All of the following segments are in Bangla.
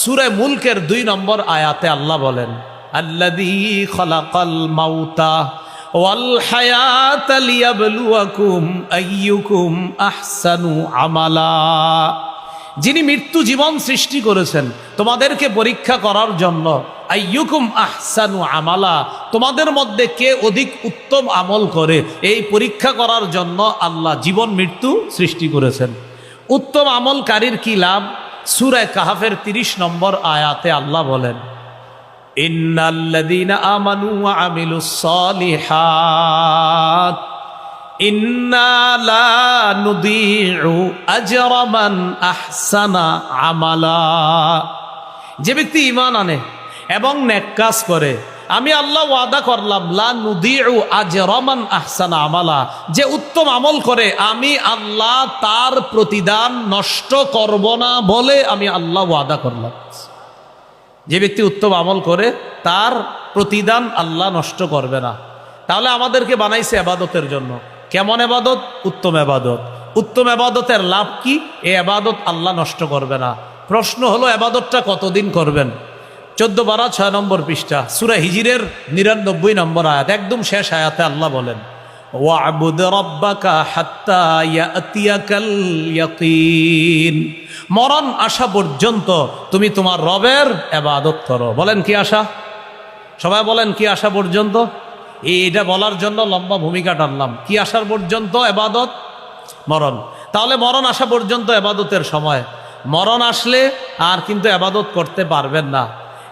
সুরে মুলকের দুই নম্বর আয়াতে আল্লাহ বলেন মাউতা আমালা। যিনি মৃত্যু জীবন সৃষ্টি করেছেন, তোমাদেরকে পরীক্ষা করার জন্য আমালা, তোমাদের মধ্যে কে অধিক উত্তম আমল করে, এই পরীক্ষা করার জন্য আল্লাহ জীবন মৃত্যু সৃষ্টি করেছেন। উত্তম আমলকারীর কি লাভ? সুরায় কাহাফের ৩০ নম্বর আয়াতে আল্লাহ বলেন ইন্নাল্লাদিনা আমিলু। যে ব্যক্তি ইমান আনে এবং ন্যাক করে আমি আল্লাহ ওয়াদা করলাম, লা নুদিউ আজরামান আহসানা আমালা। যে উত্তম আমল করে, আমি আল্লাহ তার প্রতিদান নষ্ট করব না বলে আমি আল্লাহ ওয়াদা করলাম। যে ব্যক্তি উত্তম আমল করে, তার প্রতিদান আল্লাহ নষ্ট করবে না। তাহলে আমাদেরকে বানাইছে আবাদতের জন্য। কেমন আবাদত উত্তম আবাদত উত্তম আবাদতের লাভ কি? এ আবাদত আল্লাহ নষ্ট করবে না। প্রশ্ন হলো আবাদতটা কতদিন করবেন? চোদ্দ বারা, ছয় নম্বর পৃষ্ঠা, সুরা হিজিরের নিরানব্বই নম্বর আয়াত, একদম শেষ আয়াতে আল্লাহ বলেন মরণ আসা পর্যন্ত তুমি তোমার রবের এবাদত করো। বলেন কি আশা সবাই বলেন কি আসা পর্যন্ত? এইটা বলার জন্য লম্বা ভূমিকা টানলাম। কি আসার পর্যন্ত এবাদত মরণ। তাহলে মরণ আসা পর্যন্ত এবাদতের সময়। মরণ আসলে আর কিন্তু এবাদত করতে পারবেন না।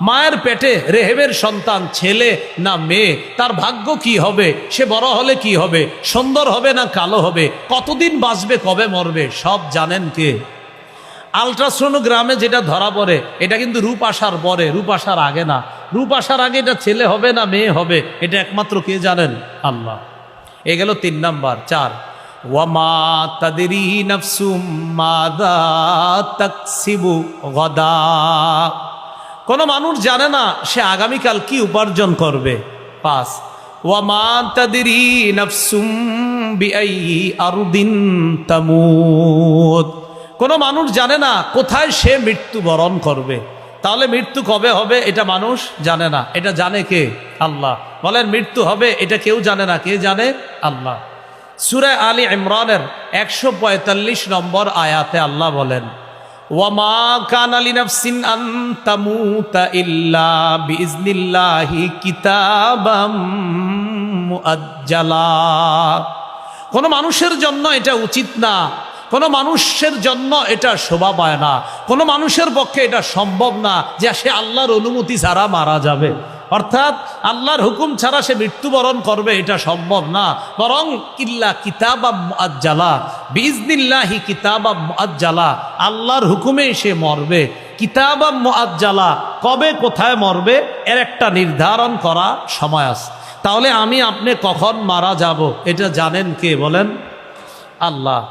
মায়ের পেটে রেহেবের সন্তান, ছেলে না মেয়ে, তার ভাগ্য কি হবে? সে বড় হলে কি হবে? সুন্দর হবে না কালো হবে? কতদিন বাঁচবে, কবে মরবে? সব জানেন কে? আলট্রাসোনোগ্রামে যেটা ধরা পড়ে, এটা কিন্তু রূপ আসার পরে, রূপ আসার আগে না। রূপ আসার আগে এটা ছেলে হবে না মেয়ে হবে? এটা একমাত্র কে জানেন? আল্লাহ। এ গেল তিন নাম্বার, চার। ওয়ামা তাদেরি নফসুম মাদা তাকসিবু গদা। কোনো মানুষ জানে না সে আগামীকাল কি উপার্জন করবে। পাঁচ, ওয়ামা তাদেরি নফসুম বিআই আরুদিন কোনো মানুষ জানে না কোথায় সে মৃত্যুবরণ করবে। তাহলে মৃত্যু কবে হবে এটা মানুষ জানে না। এটা জানে কে? আল্লাহ। বলেন, মৃত্যু হবে এটা কেউ জানে না। কে জানে? আল্লাহ। সুরে আলী ইমরানের একশো পঁয়তাল্লিশ নম্বর আয়াতে আল্লাহ বলেন, ওয়ামা কান কোনো মানুষের জন্য এটা উচিত না, কোনো মানুষের জন্য এটা শোভা পায় না, কোনো মানুষের পক্ষে এটা সম্ভব না যে সে আল্লাহর অনুমতি ছাড়া মারা যাবে। অর্থাৎ আল্লাহর হুকুম ছাড়া সে মৃত্যুবরণ করবে, এটা সম্ভব না। বরং কিল্লা কিতাবা মুআজ্জালা বিজনিল্লাহি কিতাবা মুআজ্জালা, আল্লাহর হুকুমে সে মরবে। কিতাবা মুআজ্জালা, কবে কোথায় মরবে, এর একটা নির্ধারণ করা সময় আছে। তাহলে আমি আপনি কখন মারা যাব, এটা জানেন কে বলেন? আল্লাহ।